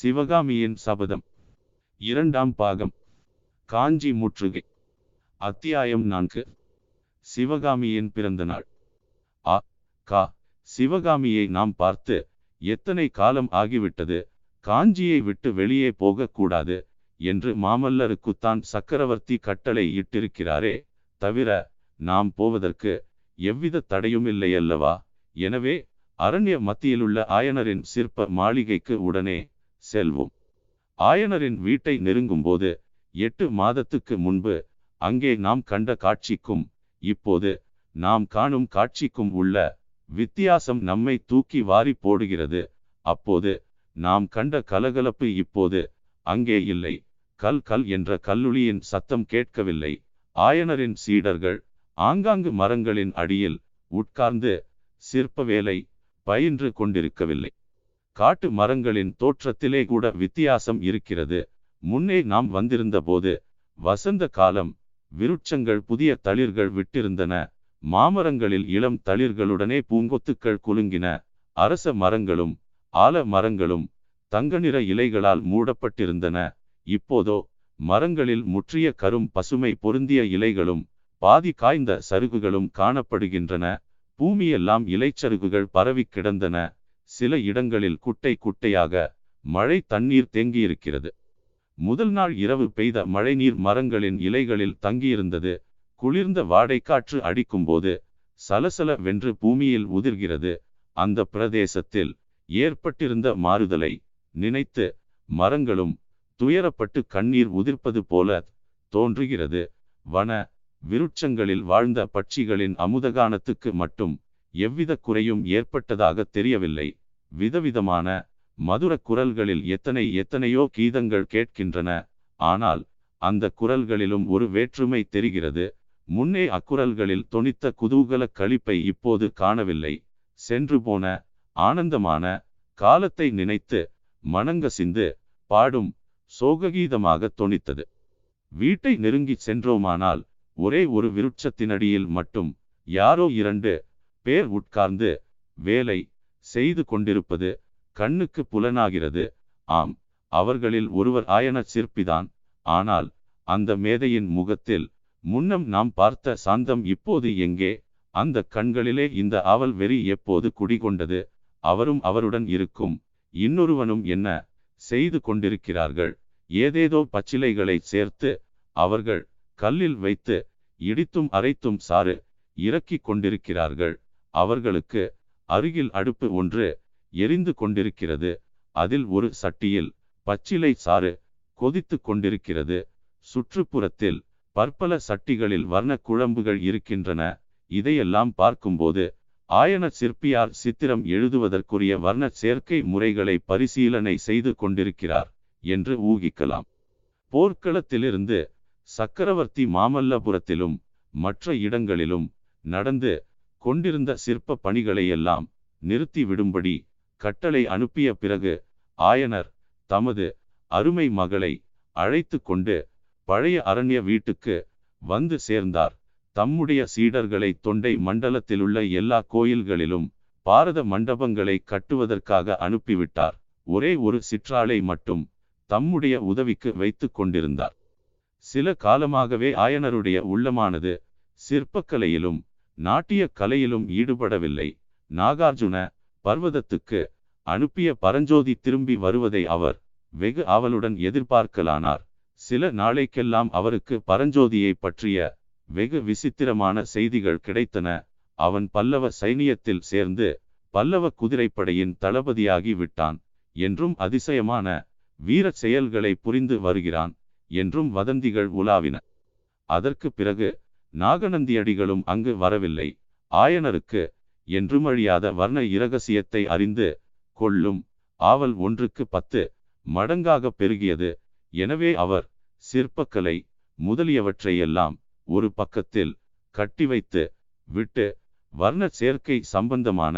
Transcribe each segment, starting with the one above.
சிவகாமியின் சபதம். இரண்டாம் பாகம். காஞ்சி முற்றுகை. அத்தியாயம் நான்கு. சிவகாமியின் பிறந்த நாள். ஆ கா சிவகாமியை நாம் பார்த்து எத்தனை காலம் ஆகிவிட்டது? காஞ்சியை விட்டு வெளியே போகக்கூடாது என்று மாமல்லருக்குத்தான் சக்கரவர்த்தி கட்டளை இட்டிருக்கிறாரே தவிர நாம் போவதற்கு எவ்வித தடையுமில்லையல்லவா? எனவே அரண்ய மத்தியிலுள்ள ஆயனரின் சிற்ப மாளிகைக்கு உடனே செல்வோம். ஆயனரின் வீட்டை நெருங்கும்போது எட்டு மாதத்துக்கு முன்பு அங்கே நாம் கண்ட காட்சிக்கும் இப்போது நாம் காணும் காட்சிக்கும் உள்ள வித்தியாசம் நம்மை தூக்கி வாரி போடுகிறது. அப்போது நாம் கண்ட கலகலப்பு இப்போது அங்கே இல்லை. கல் கல் என்ற கல்லுளியின் சத்தம் கேட்கவில்லை. ஆயனரின் சீடர்கள் ஆங்காங்கு மரங்களின் அடியில் உட்கார்ந்து சிற்ப வேலை பயின்று கொண்டிருக்கவில்லை. காட்டு மரங்களின் தோற்றத்திலே கூட வித்தியாசம் இருக்கிறது. முன்னே நாம் வந்திருந்த போது வசந்த காலம் விருட்சங்கள் புதிய தளிர்கள் விட்டிருந்தன. மாமரங்களில் இளம் தளிர்களுடனே பூங்கொத்துக்கள் குலுங்கின. அரச மரங்களும் ஆல மரங்களும் தங்க நிற இலைகளால் மூடப்பட்டிருந்தன. இப்போதோ மரங்களில் முற்றிய கரும் பசுமை பொருந்திய இலைகளும் பாதி காய்ந்த சருகுகளும் காணப்படுகின்றன. பூமியெல்லாம் இலைச்சருகுகள் பரவி கிடந்தன. சில இடங்களில் குட்டை குட்டையாக மழை தண்ணீர் தேங்கியிருக்கிறது. முதல் நாள் இரவு பெய்த மழைநீர் மரங்களின் இலைகளில் தங்கியிருந்தது. குளிர்ந்த வாடைக்காற்று அடிக்கும்போது சலசல வென்று பூமியில் உதிர்கிறது. அந்த பிரதேசத்தில் ஏற்பட்டிருந்த மாறுதலை நினைத்து மரங்களும் துயரப்பட்டு கண்ணீர் உதிர்ப்பது போல தோன்றுகிறது. வன விருட்சங்களில் வாழ்ந்த பட்சிகளின் அமுதகானத்துக்கு மட்டும் எவ்வித குறையும் ஏற்பட்டதாக தெரியவில்லை. விதவிதமான மதுர குரல்களில் எத்தனை எத்தனையோ கீதங்கள் கேட்கின்றன. ஆனால் அந்த குரல்களிலும் ஒரு வேற்றுமை தெரிகிறது. முன்னே அக்குரல்களில் தொனித்த குதூகல களிப்பை இப்போது காணவில்லை. சென்று போன ஆனந்தமான காலத்தை நினைத்து மனங்கசிந்து பாடும் சோககீதமாக தொனித்தது. வீட்டை நெருங்கி சென்றோமானால் ஒரே ஒரு விருட்சத்தினடியில் மட்டும் யாரோ இரண்டு பேர் உட்கார்ந்து வேலை செய்து கொண்டிருப்பது கண்ணுக்கு புலனாகிறது. ஆம் அவர்களில் ஒருவர் ஆயன சிற்பிதான். ஆனால் அந்த மேதையின் முகத்தில் முன்னம் நாம் பார்த்த சாந்தம் இப்போது எங்கே? அந்த கண்களிலே இந்த அவல் வெறி எப்போது குடிகொண்டது? அவரும் அவருடன் இருக்கும். இன்னொருவனும் என்ன செய்து கொண்டிருக்கிறார்கள்? ஏதேதோ பச்சிலைகளை சேர்த்து அவர்கள் கல்லில் வைத்து இடித்தும் அரைத்தும் சாறு இறக்கிக் கொண்டிருக்கிறார்கள். அவர்களுக்கு அருகில் அடுப்பு ஒன்று எரிந்து கொண்டிருக்கிறது. அதில் ஒரு சட்டியில் பச்சிலை சாறு கொதித்து கொண்டிருக்கிறது. சுற்றுப்புறத்தில் பற்பல சட்டிகளில் வர்ண குழம்புகள் இருக்கின்றன. இதையெல்லாம் பார்க்கும்போது ஆயன சிற்பியார் சித்திரம் எழுதுவதற்குரிய வர்ண சேர்க்கை முறைகளை பரிசீலனை செய்து கொண்டிருக்கிறார் என்று ஊகிக்கலாம். போர்க்களத்திலிருந்து சக்கரவர்த்தி மாமல்லபுரத்திலும் மற்ற இடங்களிலும் நடந்து கொண்டிருந்த சிற்ப பணிகளையெல்லாம் நிறுத்தி விடும்படி கட்டளை அனுப்பிய பிறகு ஆயனர் தமது அருமை மகளை அழைத்து கொண்டு பழைய அரண்ய வீட்டுக்கு வந்து சேர்ந்தார். தம்முடைய சீடர்களை தொண்டை மண்டலத்திலுள்ள எல்லா கோயில்களிலும் பாரத மண்டபங்களை கட்டுவதற்காக அனுப்பிவிட்டார். ஒரே ஒரு சிற்றாளை மட்டும் தம்முடைய உதவிக்கு வைத்து கொண்டிருந்தார். சில காலமாகவே ஆயனருடைய உள்ளமானது சிற்பக்கலையிலும் நாட்டிய கலையிலும் ஈடுபடவில்லை. நாகார்ஜுன பர்வதத்துக்கு அனுப்பிய பரஞ்சோதி திரும்பி வருவதை அவர் வெகு ஆவலுடன் எதிர்பார்க்கலானார். சில நாளைக்கெல்லாம் அவருக்கு பரஞ்சோதியை பற்றிய வெகு விசித்திரமான செய்திகள் கிடைத்தன. அவன் பல்லவ சைனியத்தில் சேர்ந்து பல்லவ குதிரைப்படையின் தளபதியாகி விட்டான் என்றும் அதிசயமான வீர செயல்களை புரிந்து வருகிறான் என்றும் வதந்திகள் உலாவின. அதற்கு பிறகு நாகநந்தியடிகளும் அங்கு வரவில்லை. ஆயனருக்கு என்றுமழியாத வர்ண இரகசியத்தை அறிந்து கொள்ளும் ஆவல் ஒன்றுக்கு பத்து மடங்காக பெருகியது. எனவே அவர் சிற்பக்கலை முதலியவற்றையெல்லாம் ஒரு பக்கத்தில் கட்டி வைத்து விட்டு வர்ண சேர்க்கை சம்பந்தமான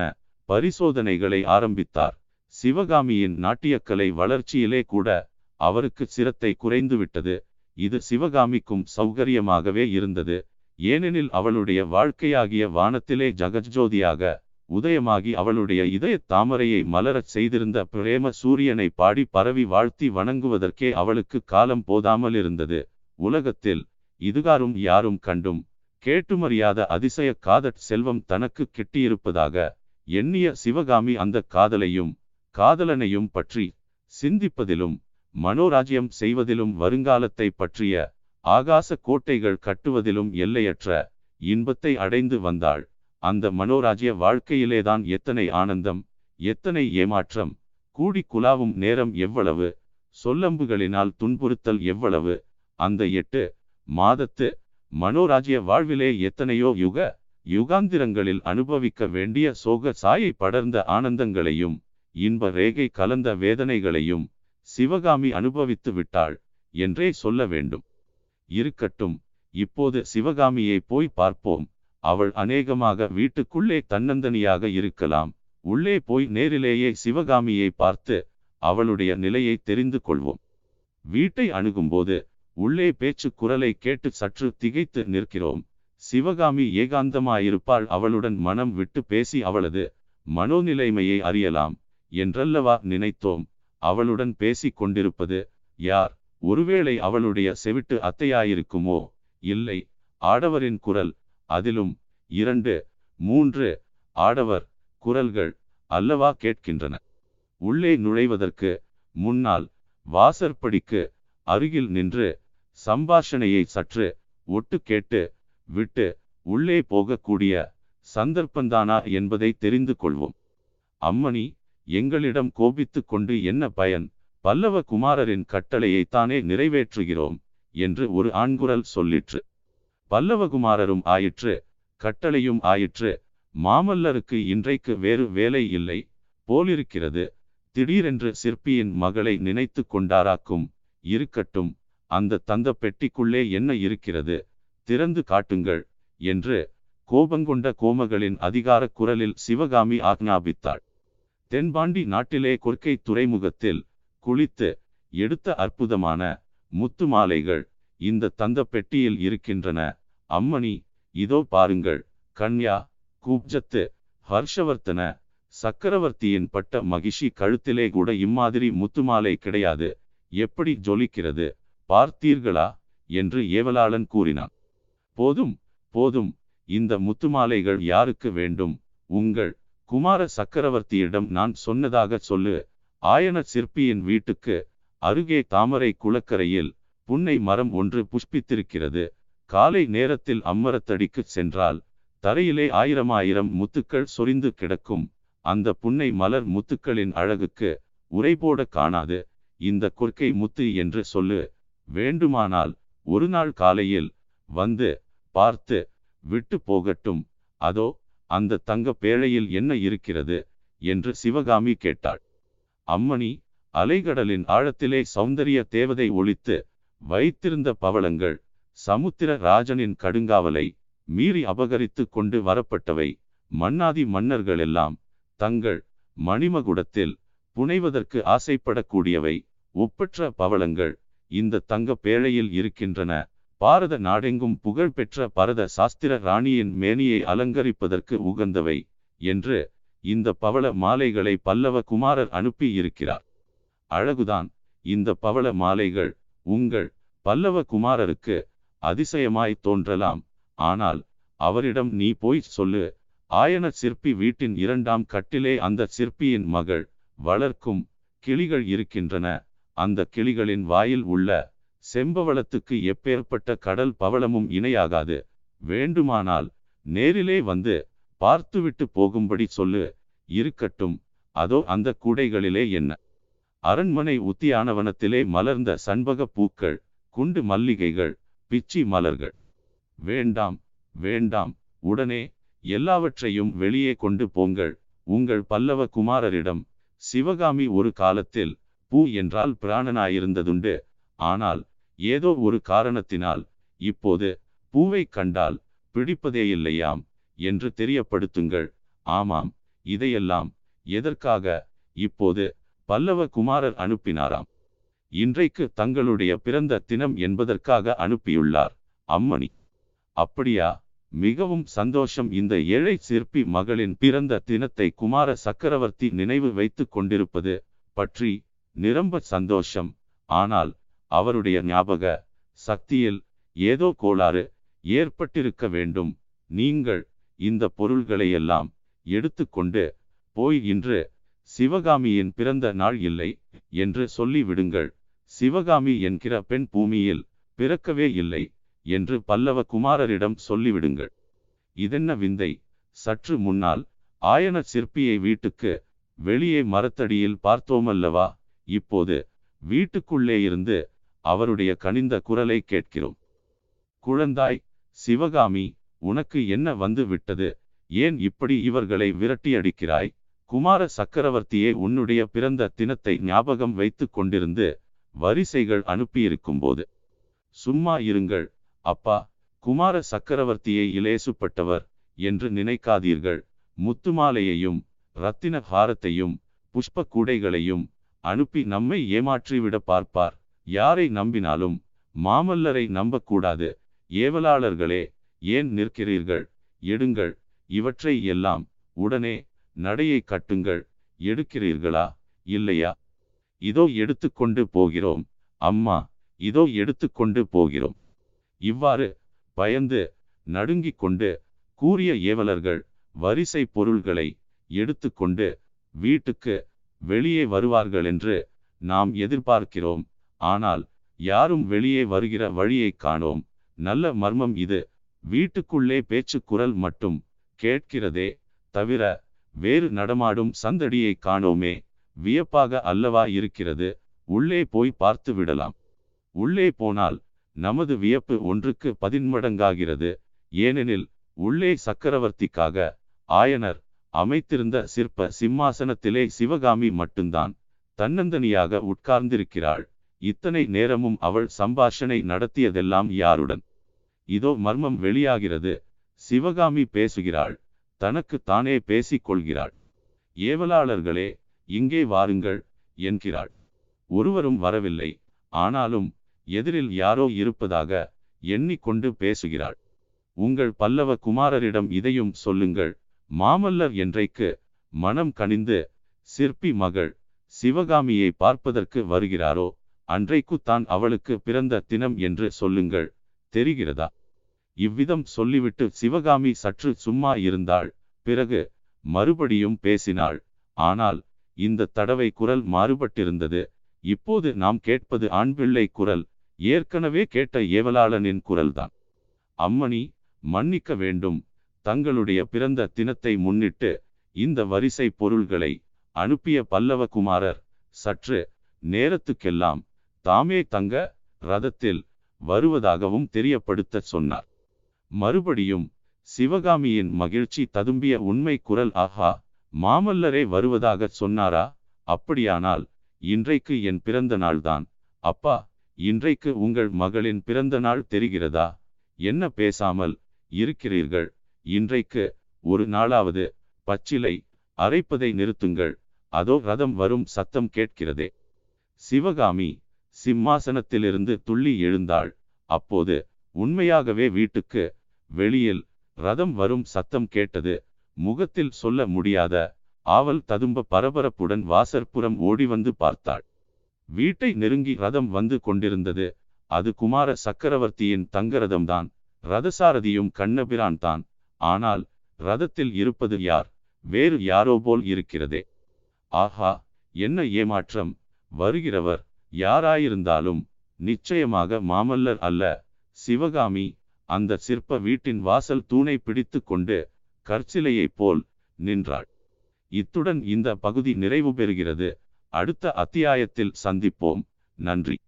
பரிசோதனைகளை ஆரம்பித்தார். சிவகாமியின் நாட்டியக்கலை வளர்ச்சியிலே கூட அவருக்கு சிரத்தை குறைந்துவிட்டது. இது சிவகாமிக்கும் சௌகரியமாகவே இருந்தது. ஏனெனில் அவளுடைய வாழ்க்கையாகிய வானத்திலே ஜகஜோதியாக உதயமாகி அவளுடைய இதய தாமரையை மலரச் செய்திருந்த பிரேம சூரியனை பாடி பரவி வாழ்த்தி வணங்குவதற்கே அவளுக்கு காலம் போதாமல் இருந்தது உலகத்தில் இதுகாரும் யாரும் கண்டும் கேட்டுமறியாத அதிசய காதற் செல்வம் தனக்கு கிட்டியிருப்பதாக எண்ணிய சிவகாமி அந்த காதலையும் காதலனையும் பற்றி சிந்திப்பதிலும் மனோராஜ்யம் செய்வதிலும் வருங்காலத்தை பற்றிய ஆகாச கோட்டைகள் கட்டுவதிலும் எல்லையற்ற இன்பத்தை அடைந்து வந்தாள். அந்த மனோராஜ்ய வாழ்க்கையிலேதான் எத்தனை ஆனந்தம் எத்தனை ஏமாற்றம் கூடி குலாவும் நேரம் எவ்வளவு சொல்லம்புகளினால் துன்புறுத்தல் எவ்வளவு அந்த எட்டு மாதத்து மனோராஜ்ய வாழ்விலே எத்தனையோ யுக யுகாந்திரங்களில் அனுபவிக்க வேண்டிய சோக சாயை படர்ந்த ஆனந்தங்களையும் இன்ப ரேகை கலந்த வேதனைகளையும் சிவகாமி அனுபவித்து விட்டாள் என்றே சொல்ல வேண்டும். இருக்கட்டும். இப்போது சிவகாமியை போய் பார்ப்போம். அவள் அநேகமாக வீட்டுக்குள்ளே தன்னந்தனியாக இருக்கலாம். உள்ளே போய் நேரிலேயே சிவகாமியை பார்த்து அவளுடைய நிலையை தெரிந்து கொள்வோம். வீட்டை அணுகும்போது உள்ளே பேச்சு குரலை கேட்டு சற்று திகைத்து நிற்கிறோம். சிவகாமி ஏகாந்தமாயிருப்பாள். அவளுடன் மனம் விட்டு பேசி அவளது மனோநிலைமையை அறியலாம் என்றல்லவா நினைத்தோம். அவளுடன் பேசிக் கொண்டிருப்பது யார்? ஒருவேளை அவளுடைய செவிட்டு அத்தையாயிருக்குமோ? இல்லை. ஆடவரின் குரல். அதிலும் இரண்டு மூன்று ஆடவர் குரல்கள் அல்லவா கேட்கின்றன. உள்ளே நுழைவதற்கு முன்னால் வாசற்படிக்கு அருகில் நின்று சம்பாஷணையை சற்று ஒட்டு கேட்டு விட்டு உள்ளே போகக்கூடிய சந்தர்ப்பந்தானா என்பதை தெரிந்து கொள்வோம். அம்மணி எங்களிடம் கோபித்து கொண்டு என்ன பயன்? பல்லவ குமாரரின் கட்டளையைத்தானே நிறைவேற்றுகிறோம் என்று ஒரு ஆண்குரல் சொல்லிற்று. பல்லவகுமாரரும் ஆயிற்று கட்டளையும் ஆயிற்று மாமல்லருக்கு இன்றைக்கு வேறு வேலை இல்லை போலிருக்கிறது திடீரென்று சிற்பியின் மகளை நினைத்து கொண்டாராக்கும் இருக்கட்டும் அந்த தந்த பெட்டிக்குள்ளே என்ன இருக்கிறது திறந்து காட்டுங்கள் என்று கோபங்கொண்ட கோமகளின் அதிகார குரலில் சிவகாமி ஆக்ஞாபித்தாள். தென்பாண்டி நாட்டிலே கொற்கை துறைமுகத்தில் குளித்து எடுத்த அற்புதமான முத்து மாலைகள் இந்த தந்த பெட்டியில் இருக்கின்றன. அம்மணி இதோ பாருங்கள் கன்யா கூப்ஜத்து ஹர்ஷவர்த்தன சக்கரவர்த்தியின் பட்ட மகிஷி கழுத்திலே கூட இம்மாதிரி முத்துமாலை கிடையாது. எப்படி ஜொலிக்கிறது பார்த்தீர்களா? என்று ஏவலாளன் கூறினான். போதும் போதும் இந்த முத்துமாலைகள் யாருக்கு வேண்டும்? உங்கள் குமார சக்கரவர்த்தியிடம் நான் சொன்னதாக சொல்லு ஆயன சிற்பியின் வீட்டுக்கு அருகே தாமரை குளக்கரையில் புன்னை மரம் ஒன்று புஷ்பித்திருக்கிறது. காலை நேரத்தில் அம்மரத்தடிக்கு சென்றால் தரையிலே ஆயிரம் ஆயிரம் முத்துக்கள் சொரிந்து கிடக்கும். அந்த புன்னை மலர் முத்துக்களின் அழகுக்கு உரைபோட காணாது. இந்த கொற்கை முத்து என்று சொல்லு. வேண்டுமானால் ஒரு நாள் காலையில் வந்து பார்த்து விட்டு போகட்டும். அதோ அந்த தங்க பேழையில் என்ன இருக்கிறது? என்று சிவகாமி கேட்டாள். அம்மணி அலைகடலின் ஆழத்திலே சௌந்தரிய தேவதை ஒழித்து வைத்திருந்த பவளங்கள் சமுத்திர ராஜனின் கடுங்காவலை மீறி அபகரித்து கொண்டு வரப்பட்டவை. மன்னாதி மன்னர்களெல்லாம் தங்கள் மணிமகுடத்தில் புனைவதற்கு ஆசைப்படக்கூடியவை. ஒப்பற்ற பவளங்கள் இந்த தங்க பேழையில் இருக்கின்றன. பாரத நாடெங்கும் புகழ்பெற்ற பரத சாஸ்திர ராணியின் மேனியை அலங்கரிப்பதற்கு உகந்தவை என்று இந்த பவள மாலைகளை பல்லவ குமாரர் அனுப்பி இருக்கிறார். அழகுதான் இந்த பவள மாலைகள் உங்கள் பல்லவ குமாரருக்கு அதிசயமாய் தோன்றலாம். ஆனால் அவரிடம் நீ போய் சொல்லு ஆயன சிற்பி வீட்டின் இரண்டாம் கட்டிலே அந்த சிற்பியின் மகள் வளர்க்கும் கிளிகள் இருக்கின்றன. அந்த கிளிகளின் வாயில் உள்ள செம்பவளத்துக்கு எப்பேற்பட்ட கடல் பவளமும் இணையாகாது. வேண்டுமானால் நேரிலே வந்து பார்த்துவிட்டு போகும்படி சொல்லு. இருக்கட்டும். அதோ அந்த கூடைகளிலே என்ன? அரண்மனை உத்தியானவனத்திலே மலர்ந்த சண்பக பூக்கள் குண்டு மல்லிகைகள் பிச்சி மலர்கள். வேண்டாம் வேண்டாம். உடனே எல்லாவற்றையும் வெளியே கொண்டு போங்கள். உங்கள் பல்லவ குமாரரிடம் சிவகாமி ஒரு காலத்தில் பூ என்றால் பிராணனாயிருந்ததுண்டு. ஆனால் ஏதோ ஒரு காரணத்தினால் இப்போது பூவை கண்டால் பிடிப்பதேயில்லையாம். என்று தெரியப்படுத்துங்கள். ஆமாம் இதையெல்லாம் எதற்காக? இப்போது பல்லவ குமாரர் அனுப்பினாராம். இன்றைக்கு தங்களுடைய பிறந்த தினம் என்பதற்காக அனுப்பியுள்ளார் அம்மணி. அப்படியா? மிகவும் சந்தோஷம். இந்த ஏழை சிற்பி மகளின் பிறந்த தினத்தை குமார சக்கரவர்த்தி நினைவு வைத்து கொண்டிருப்பது பற்றி நிரம்ப சந்தோஷம். ஆனால் அவருடைய ஞாபக சக்தியில் ஏதோ கோளாறு ஏற்பட்டிருக்க வேண்டும். நீங்கள் இந்த பொருள்களையெல்லாம் எடுத்துக்கொண்டு போய் இன்று சிவகாமியின் பிறந்த நாள் இல்லை என்று சொல்லிவிடுங்கள். சிவகாமி என்கிற பெண் பூமியில் பிறக்கவே இல்லை என்று பல்லவ குமாரரிடம் சொல்லிவிடுங்கள். இதென்ன விந்தை! சற்று முன்னால் ஆயன சிற்பியை வீட்டுக்கு வெளியே மரத்தடியில் பார்த்தோமல்லவா? இப்போது வீட்டுக்குள்ளே இருந்து அவருடைய கனிந்த குரலை கேட்கிறோம். குழந்தாய் சிவகாமி உனக்கு என்ன வந்து விட்டது ஏன் இப்படி இவர்களை விரட்டியடிக்கிறாய்? குமார சக்கரவர்த்தியே உன்னுடைய பிறந்த தினத்தை ஞாபகம் வைத்து கொண்டிருந்து வரிசைகள் அனுப்பியிருக்கும்போது. சும்மா இருங்கள். அப்பா குமார சக்கரவர்த்தியை இலேசுப்பட்டவர் என்று நினைக்காதீர்கள். முத்துமாலையையும் இரத்தின ஹாரத்தையும் புஷ்ப கூடைகளையும் அனுப்பி நம்மை ஏமாற்றிவிட பார்ப்பார். யாரை நம்பினாலும் மாமல்லரை நம்பக்கூடாது. ஏவலாளர்களே ஏன் நிற்கிறீர்கள்? எடுங்கள். இவற்றை எல்லாம் உடனே நடையை கட்டுங்கள். எடுக்கிறீர்களா? இல்லையா? இதோ எடுத்துக்கொண்டு போகிறோம். அம்மா இதோ எடுத்துக்கொண்டு போகிறோம். இவ்வாறு பயந்து நடுங்கிக் கொண்டு கூறிய ஏவலர்கள் வரிசை பொருள்களை எடுத்துக்கொண்டு வீட்டுக்கு வெளியே வருவார்கள் என்று நாம் எதிர்பார்க்கிறோம். ஆனால் யாரும் வெளியே வருகிற வழியை காணோம். நல்ல மர்மம் இது. வீட்டுக்குள்ளே பேச்சு குரல் மட்டும் கேட்கிறதே தவிர வேறு நடமாடும் சந்தடியை காணோமே. வியப்பாக அல்லவா இருக்கிறது? உள்ளே போய் பார்த்து விடலாம். உள்ளே போனால் நமது வியப்பு ஒன்றுக்கு பதின்மடங்காகிறது. ஏனெனில் உள்ளே சக்கரவர்த்திக்காக ஆயனர் அமைத்திருந்த சிற்ப சிம்மாசனத்திலே சிவகாமி மட்டும்தான் தன்னந்தனியாக உட்கார்ந்திருக்கிறாள். இத்தனை நேரமும் அவள் சம்பாஷணை நடத்தியதெல்லாம் யாருடன்? இதோ மர்மம் வெளியாகிறது. சிவகாமி பேசுகிறாள். தனக்கு தானே பேசிக் கொள்கிறாள் ஏவலாளர்களே இங்கே வாருங்கள் என்கிறாள். ஒருவரும் வரவில்லை. ஆனாலும் எதிரில் யாரோ இருப்பதாக எண்ணிக்கொண்டு பேசுகிறாள். உங்கள் பல்லவ குமாரரிடம் இதையும் சொல்லுங்கள். மாமல்லர் என்றைக்கு மனம் கனிந்து சிற்பி மகள் சிவகாமியை பார்ப்பதற்கு வருகிறாரோ அன்றைக்குத்தான் அவளுக்கு பிறந்த தினம் என்று சொல்லுங்கள். தெரிகிறதா? இவ்விதம் சொல்லிவிட்டு சிவகாமி சற்று சும்மா இருந்தாள். பிறகு மறுபடியும் பேசினாள். ஆனால் இந்த தடவை குரல் மாறுபட்டிருந்தது. இப்போது நாம் கேட்பது ஆண் பிள்ளை குரல். ஏற்கனவே கேட்ட ஏவலாளனின் குரல்தான். அம்மணி மன்னிக்க வேண்டும். தங்களுடைய பிறந்த தினத்தை முன்னிட்டு இந்த வரிசை பொருள்களை அனுப்பிய பல்லவ குமாரர் சற்று நேரத்துக்கெல்லாம் தாமே தங்க ரதத்தில் வருவதாகவும் தெரியப்படுத்த சொன்னார். மறுபடியும் சிவகாமியின் மகிழ்ச்சி ததும்பிய உண்மை குரல் ஆஹா மாமல்லரே வருவதாக சொன்னாரா? அப்படியானால் இன்றைக்கு என் பிறந்த நாள்தான். அப்பா இன்றைக்கு உங்கள் மகளின் பிறந்த நாள் தெரிகிறதா? என்ன பேசாமல் இருக்கிறீர்கள்? இன்றைக்கு ஒரு நாளாவது பச்சிலை அரைப்பதை நிறுத்துங்கள். அதோ ரதம் வரும் சத்தம் கேட்கிறதே. சிவகாமி சிம்மாசனத்திலிருந்து துள்ளி எழுந்தாள். அப்போது உண்மையாகவே வீட்டுக்கு வெளியில் ரதம் வரும் சத்தம் கேட்டது. முகத்தில் சொல்ல முடியாத ஆவல் ததும்ப பரபரப்புடன் வாசற்புறம் ஓடி வந்து பார்த்தாள். வீட்டை நெருங்கி ரதம் வந்து கொண்டிருந்தது. அது குமார சக்கரவர்த்தியின் தங்கரதம்தான். ரதசாரதியும் கண்ணபிரான் தான் ஆனால் ரதத்தில் இருப்பது யார்? வேறு யாரோ போல் இருக்கிறதே. ஆஹா என்ன ஏமாற்றம். வருகிறவர் யாராயிருந்தாலும் நிச்சயமாக மாமல்லர் அல்ல. சிவகாமி அந்த சிற்ப வீட்டின் வாசல் தூணை பிடித்து கொண்டு கற்சிலையைப் போல் நின்றாள். இத்துடன் இந்த பகுதி நிறைவு பெறுகிறது. அடுத்த அத்தியாயத்தில் சந்திப்போம். நன்றி.